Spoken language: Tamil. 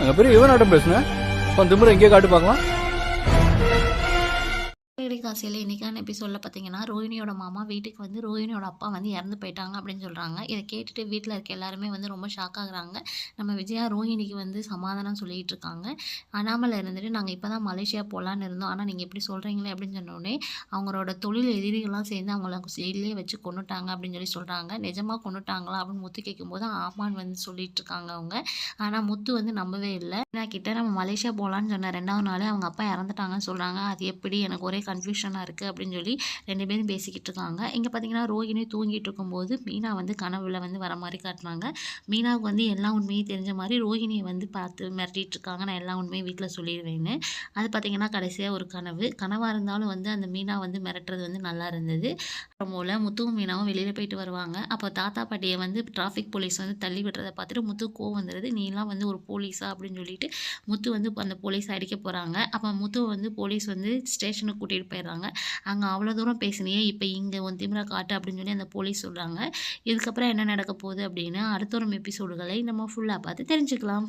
அங்கே பெரிய இவனாட்டம் பேசுனேன். உன் திமுறை எங்கேயே காட்டு பார்க்கலாம். காசியில் இன்றைக்கான எபிசோடில் பார்த்தீங்கன்னா ரோஹினியோட மாமா வீட்டுக்கு வந்து ரோஹினியோட அப்பா வந்து இறந்து போயிட்டாங்க அப்படின்னு சொல்கிறாங்க இதை கேட்டுட்டு வீட்டில் இருக்க எல்லாருமே வந்து ரொம்ப ஷாக் ஆகுறாங்க. நம்ம விஜயா ரோஹினிக்கு வந்து சமாதானம் சொல்லிகிட்டு இருக்காங்க. அனாமல் இருந்துட்டு நாங்கள் இப்போ தான் மலேசியா போகலான்னு இருந்தோம். ஆனால் நீங்கள் எப்படி சொல்கிறீங்களே அப்படின்னு சொன்னோடனே அவங்களோட தொழில் எதிரிகள்லாம் சேர்ந்து அவங்கள ஜெயிலே வச்சு கொண்டுட்டாங்க அப்படின்னு சொல்லி சொல்கிறாங்க நிஜமாக கொண்டுட்டாங்களா அப்படின்னு முத்து கேட்கும்போது ஆமான்னு வந்து சொல்லிட்டு இருக்காங்க அவங்க. ஆனால் முத்து வந்து நம்பவே இல்லை. நான் கிட்ட நம்ம மலேசியா போகலான்னு சொன்ன ரெண்டாவது நாளே அவங்க அப்பா இறந்துட்டாங்கன்னு சொல்கிறாங்க அது எப்படி? எனக்கு ஒரே கன்ஃபியூஷனாக இருக்குது அப்படின்னு சொல்லி ரெண்டு பேரும் பேசிக்கிட்டு இருக்காங்க. இங்கே பார்த்தீங்கன்னா ரோஹிணி தூங்கிட்டு இருக்கும்போது மீனா வந்து கனவுல வந்து வர மாதிரி காட்டினாங்க. மீனாவுக்கு வந்து எல்லா உண்மையும் தெரிஞ்ச மாதிரி ரோஹிணியை வந்து பார்த்து மிரட்டிட்டு இருக்காங்க. நான் எல்லா உண்மையும் வீட்டில் சொல்லிடுவேன்னு. அது பார்த்தீங்கன்னா கடைசியாக ஒரு கனவு. கனவாக இருந்தாலும் வந்து அந்த மீனா வந்து மிரட்டுறது வந்து நல்லா இருந்தது. அப்புறம் போல் முத்துவும் மீனாவும் வெளியில் போயிட்டு வருவாங்க. அப்போ தாத்தா பாட்டியை வந்து டிராஃபிக் போலீஸ் வந்து தள்ளி விடுறதை பார்த்துட்டு முத்து கோவம் வந்துடுது நீலாம் வந்து ஒரு போலீஸா? அப்படின்னு சொல்லிட்டு முத்து வந்து அந்த போலீஸ் அடிக்க போகிறாங்க அப்போ முத்துவை வந்து போலீஸ் வந்து ஸ்டேஷனுக்கு கூட்டிகிட்டு கூட்டிகிட்டு போயிடுறாங்க. அங்கே அவ்வளோ தூரம் பேசினியே இப்போ இங்கே உன் திமிரா காட்டு அப்படின்னு சொல்லி அந்த போலீஸ் சொல்கிறாங்க இதுக்கப்புறம் என்ன நடக்க போகுது அப்படின்னு அடுத்த ஒரு எபிசோடுகளை நம்ம ஃபுல்லாக பார்த்து தெரிஞ்சுக்கலாம்.